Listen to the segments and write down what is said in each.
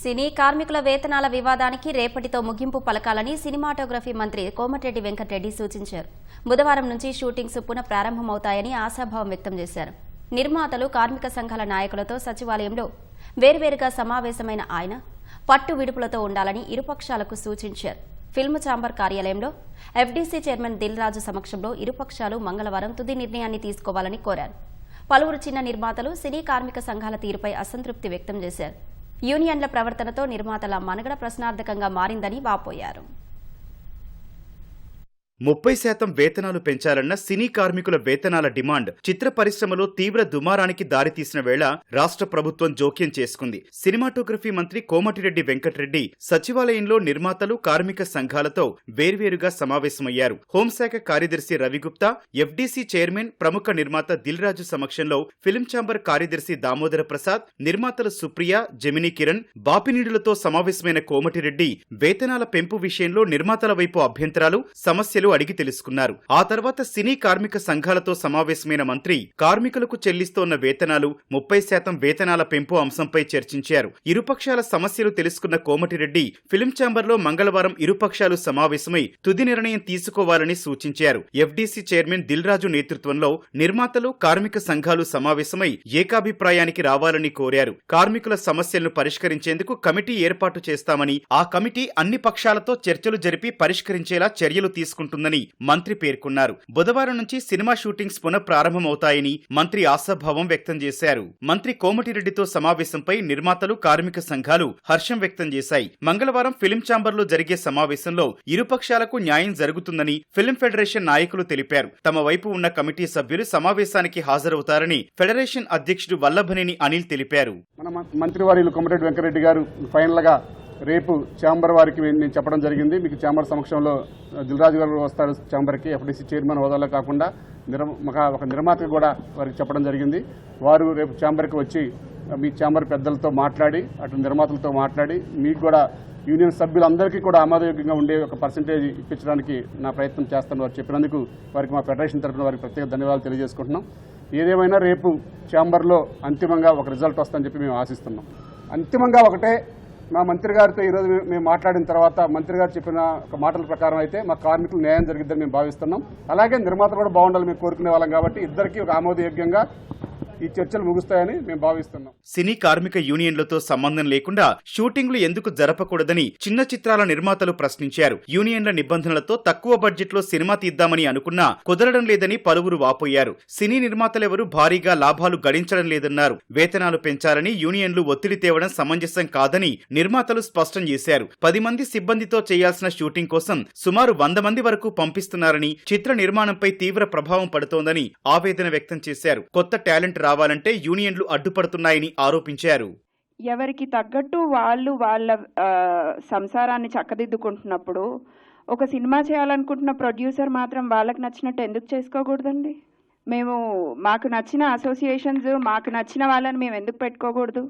సినీ కార్మికుల వేతనాల వివాదానికి రేపటితో ముగింపు పలకాలని సినిమాటోగ్రఫీ మంత్రి కోమటిరెడ్డి వెంకటరెడ్డి సూచించారు. బుధవారం నుంచి షూటింగ్స్ పునః ప్రారంభమవుతాయని ఆశాభావం వ్యక్తం చేశారు. నిర్మాతలు కార్మిక సంఘాల నాయకులతో సచివాలయంలో వేర్వేరుగా సమావేశమైన ఆయన పట్టు విడుపులతో ఉండాలని ఇరుపక్షాలకు సూచించారు. ఫిల్మ్ ఛాంబర్ కార్యాలయంలో ఎఫ్డీసీ చైర్మన్ దిల్ రాజు సమక్షంలో ఇరుపక్షాలు మంగళవారం తుది నిర్ణయాన్ని తీసుకోవాలని కోరారు. పలువురు చిన్న నిర్మాతలు సినీ కార్మిక సంఘాల తీరుపై అసంతృప్తి వ్యక్తం చేశారు. యూనియన్ల ప్రవర్తనతో నిర్మాతల మనుగడ ప్రశ్నార్థకంగా మారిందని వాపోయారు. ముప్పై శాతం వేతనాలు పెంచాలన్న సినీ కార్మికుల వేతనాల డిమాండ్ చిత్ర పరిశ్రమలో తీవ్ర దుమారానికి దారితీసిన వేళ రాష్ట్ర ప్రభుత్వం జోక్యం చేసుకుంది. సినిమాటోగ్రఫీ మంత్రి కోమటిరెడ్డి వెంకటరెడ్డి సచివాలయంలో నిర్మాతలు కార్మిక సంఘాలతో వేర్వేరుగా సమావేశమయ్యారు. హోంశాఖ కార్యదర్శి రవిగుప్తా ఎఫ్డీసీ చైర్మన్ ప్రముఖ నిర్మాత దిల్ రాజు సమక్షంలో ఫిల్మ్ ఛాంబర్ కార్యదర్శి దామోదర ప్రసాద్ నిర్మాతలు సుప్రియ జమినీ కిరణ్ బాపినీడులతో సమావేశమైన కోమటిరెడ్డి వేతనాల పెంపు విషయంలో నిర్మాతల వైపు అభ్యంతరాలు సమస్యలు అడిగి తెలుసుకున్నారు. ఆ తర్వాత సినీ కార్మిక సంఘాలతో సమావేశమైన మంత్రి కార్మికులకు చెల్లిస్తోన్న వేతనాలు ముప్పై శాతం వేతనాల పెంపు అంశంపై చర్చించారు. ఇరుపక్షాల సమస్యలు తెలుసుకున్న కోమటిరెడ్డి ఫిల్మ్ ఛాంబర్లో మంగళవారం ఇరుపక్షాలు సమావేశమై తుది నిర్ణయం తీసుకోవాలని సూచించారు. ఎఫ్డీసీ చైర్మన్ దిల్ రాజు నేతృత్వంలో నిర్మాతలు కార్మిక సంఘాలు సమావేశమై ఏకాభిప్రాయానికి రావాలని కోరారు. కార్మికుల సమస్యలను పరిష్కరించేందుకు కమిటీ ఏర్పాటు చేస్తామని ఆ కమిటీ అన్ని పక్షాలతో చర్చలు జరిపి పరిష్కరించేలా చర్యలు తీసుకుంటుందని మంత్రి పేర్కొన్నారు. బుధవారం నుంచి సినిమా షూటింగ్స్ పునః ప్రారంభమవుతాయని మంత్రి ఆశాభావం వ్యక్తం చేశారు. మంత్రి కోమటిరెడ్డితో సమావేశంపై నిర్మాతలు కార్మిక సంఘాలు హర్షం వ్యక్తం చేశాయి. మంగళవారం ఫిలిం ఛాంబర్లో జరిగే సమావేశంలో ఇరుపక్షాలకు న్యాయం జరుగుతుందని ఫిలిం ఫెడరేషన్ నాయకులు తెలిపారు. తమ వైపు ఉన్న కమిటీ సభ్యులు సమావేశానికి హాజరవుతారని ఫెడరేషన్ అధ్యక్షుడు వల్లభనేని అనిల్ తెలిపారు. మన మంత్రివారి కోమటిరెడ్డి వెంకరెడ్డి గారు ఫైనల్గా రేపు ఛాంబర్ వారికి నేను చెప్పడం జరిగింది. మీకు ఛాంబర్ సమక్షంలో దిల్రాజు గారు వస్తారు ఛాంబర్కి. ఎఫ్డీసీ చైర్మన్ హోదాలో కాకుండా నిర్మ ఒక నిర్మాత నిర్మాతకు కూడా వారికి చెప్పడం జరిగింది. వారు రేపు ఛాంబర్కి వచ్చి మీ ఛాంబర్ పెద్దలతో మాట్లాడి అటు నిర్మాతలతో మాట్లాడి మీకు కూడా యూనియన్ సభ్యులందరికీ కూడా ఆమోదయోగ్యంగా ఉండే ఒక పర్సంటేజ్ ఇప్పించడానికి నా ప్రయత్నం చేస్తాను వారు చెప్పినందుకు వారికి మా ఫెడరేషన్ తరఫున వారికి ప్రత్యేక ధన్యవాదాలు తెలియజేసుకుంటున్నాం. ఏదేమైనా రేపు ఛాంబర్లో అంతిమంగా ఒక రిజల్ట్ వస్తుందని చెప్పి మేము ఆశిస్తున్నాం. అంతిమంగా ఒకటే మా మంత్రి గారితో ఈరోజు మేము- మాట్లాడిన తర్వాత మంత్రి గారు చెప్పిన ఒక మాటల ప్రకారం అయితే మా కార్మికులు న్యాయం జరిగిద్దని మేము భావిస్తున్నాం. అలాగే నిర్మాత కూడా బాగుండాలని మేము కోరుకునే వాళ్ళం కాబట్టి ఇద్దరికి ఒక ఆమోదయోగ్యంగా ఈ చర్చలు ముగుస్తాయని మేము భావిస్తున్నాం. సినీ కార్మిక యూనియన్లతో సంబంధం లేకుండా షూటింగ్లు ఎందుకు జరపకూడదని చిన్న చిత్రాల నిర్మాతలు ప్రశ్నించారు. యూనియన్ల నిబంధనలతో తక్కువ బడ్జెట్లో సినిమా తీద్దామని అనుకున్నా కుదరడం లేదని పలువురు వాపోయారు. సినీ నిర్మాతలెవరూ భారీగా లాభాలు గడించడం లేదన్నారు. వేతనాలు పెంచాలని యూనియన్లు ఒత్తిడి తేవడం సమంజసం కాదని నిర్మాతలు స్పష్టం చేశారు. పది మంది సిబ్బందితో చేయాల్సిన షూటింగ్ కోసం సుమారు వంద మంది వరకు పంపిస్తున్నారని చిత్ర నిర్మాణంపై తీవ్ర ప్రభావం పడుతోందని ఆవేదన వ్యక్తం చేశారు. కొత్త టాలెంట్ రావాలంటే యూనియన్లు అడ్డుపడుతున్నాయని ఆరోపించారు. ఎవరికి తగ్గట్టు వాళ్ళు వాళ్ళ సంసారాన్ని చక్కదిద్దుకుంటున్నప్పుడు ఒక సినిమా చేయాలనుకుంటున్న ప్రొడ్యూసర్ మాత్రం వాళ్ళకి నచ్చినట్టు ఎందుకు చేసుకోకూడదండి? మేము మాకు నచ్చిన అసోసియేషన్స్ మాకు నచ్చిన వాళ్ళని మేము ఎందుకు పెట్టుకోకూడదు?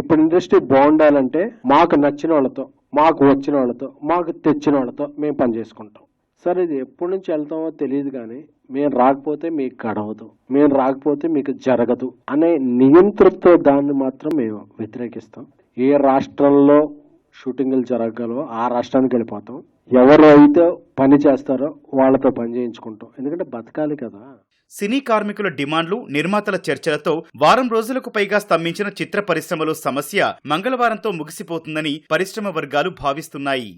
ఇప్పుడు ఇండస్ట్రీ బాగుండాలంటే మాకు నచ్చిన వాళ్ళతో మాకు వచ్చిన వాళ్ళతో మాకు తెచ్చిన వాళ్ళతో మేము పని చేసుకుంటాం. సరే ఇది ఎప్పటి నుంచి వెళ్తామో తెలియదు కానీ మేము రాకపోతే మీకు గడవదు మేము రాకపోతే మీకు జరగదు అనే నియంతృత్వ దాన్ని మాత్రం మేము వ్యతిరేకిస్తాం. ఏ రాష్ట్రంలో షూటింగ్లు జరగగలవో ఆ రాష్ట్రానికి వెళ్ళిపోతాం. ఎవరు అయితే పని చేస్తారో వాళ్ళతో పని చేయించుకుంటాం. ఎందుకంటే బతకాలి కదా. సినీ కార్మికుల డిమాండ్లు నిర్మాతల చర్చలతో వారం రోజులకు పైగా స్తంభించిన చిత్ర పరిశ్రమలో సమస్య మంగళవారంతో ముగిసిపోతుందని పరిశ్రమ వర్గాలు భావిస్తున్నాయి.